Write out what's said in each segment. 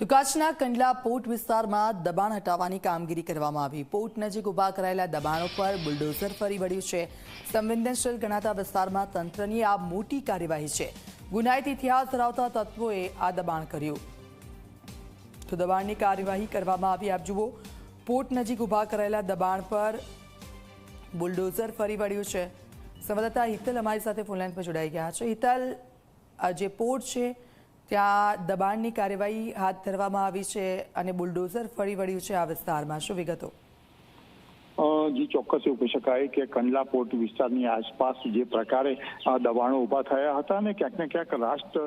તો કચ્છના કંડલા પોર્ટ વિસ્તારમાં દબાણ હટાવવાની કામગીરી કરવામાં આવી. પોર્ટ નજીક ઊભા કરાયેલા દબાણો પર બુલડોઝર ફરી વળ્યું છે. સંવેદનશીલ ગણાતા વિસ્તારમાં તંત્રની આ મોટી કાર્યવાહી છે. ગુનાહિત ઇતિહાસ ધરાવતા તત્વોએ આ દબાણ કર્યું. તો દબાણની કાર્યવાહી કરવામાં આવી. આપ જુઓ, પોર્ટ નજીક ઊભા કરાયેલા દબાણ પર બુલડોઝર ફરી વળ્યું છે. સંવાદદાતા હિતલ અમારી સાથે ફોનલાઈન પર જોડાઈ ગયા છે. હિતલ, આ જે પોર્ટ છે ત્યાં દબાણની કાર્યવાહી હાથ ધરવામાં આવી છે અને બુલડોઝર ફરી વળ્યું છે આ વિસ્તારમાં. શું વિગતો? જી ચોક્કસ એવું કહી શકાય કે કંડલા પોર્ટ વિસ્તારની આસપાસ જે પ્રકારે દબાણો ઊભા થયા હતા અને ક્યાંક ને ક્યાંક રાષ્ટ્ર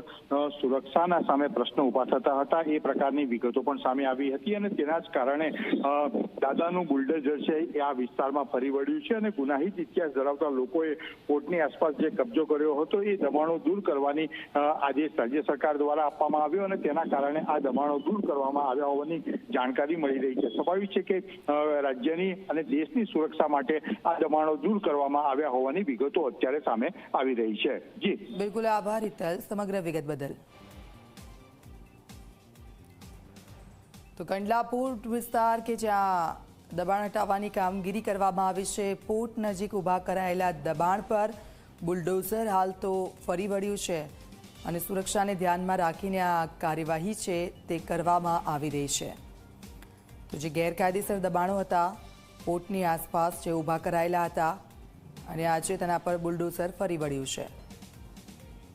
સુરક્ષાના સામે પ્રશ્નો ઊભા થતા હતા. એ પ્રકારની વિગતો પણ સામે આવી હતી અને તેના જ કારણે દાદાનું બુલડોઝર છે એ આ વિસ્તારમાં ફરી વળ્યું છે અને ગુનાહિત ઇતિહાસ ધરાવતા લોકોએ પોર્ટની આસપાસ જે કબજો કર્યો હતો એ દબાણો દૂર કરવાની આદેશ રાજ્ય સરકાર દ્વારા આપવામાં આવ્યો અને તેના કારણે આ દબાણો દૂર કરવામાં આવ્યા હોવાની જાણકારી મળી રહી છે. સ્વાભાવિક છે કે રાજ્યની અને દેશની સુરક્ષા માટે આ દબાણો દૂર કરવામાં આવ્યા હોવાની વિગતો અત્યારે સામે આવી રહી છે. જી. બિલકુલ આભાર, હિતલ. સમગ્ર વિગત બદલ. તો કંડલા વિસ્તાર કે જ્યાં દબાણ હટાવવાની કામગીરી કરવામાં આવી છે, પોર્ટ નજીક ઊભા કરાયેલા દબાણ પર બુલડોઝર હાલ તો ફરી વળ્યું છે અને સુરક્ષાને ધ્યાનમાં રાખીને આ કાર્યવાહી છે તે કરવામાં આવી રહી છે. તો જે ગેરકાયદેસર દબાણો હતા પોર્ટની આસપાસ જે ઊભા કરાયેલા હતા અને આજે તેના પર બુલડોઝર ફરી વળ્યું છે.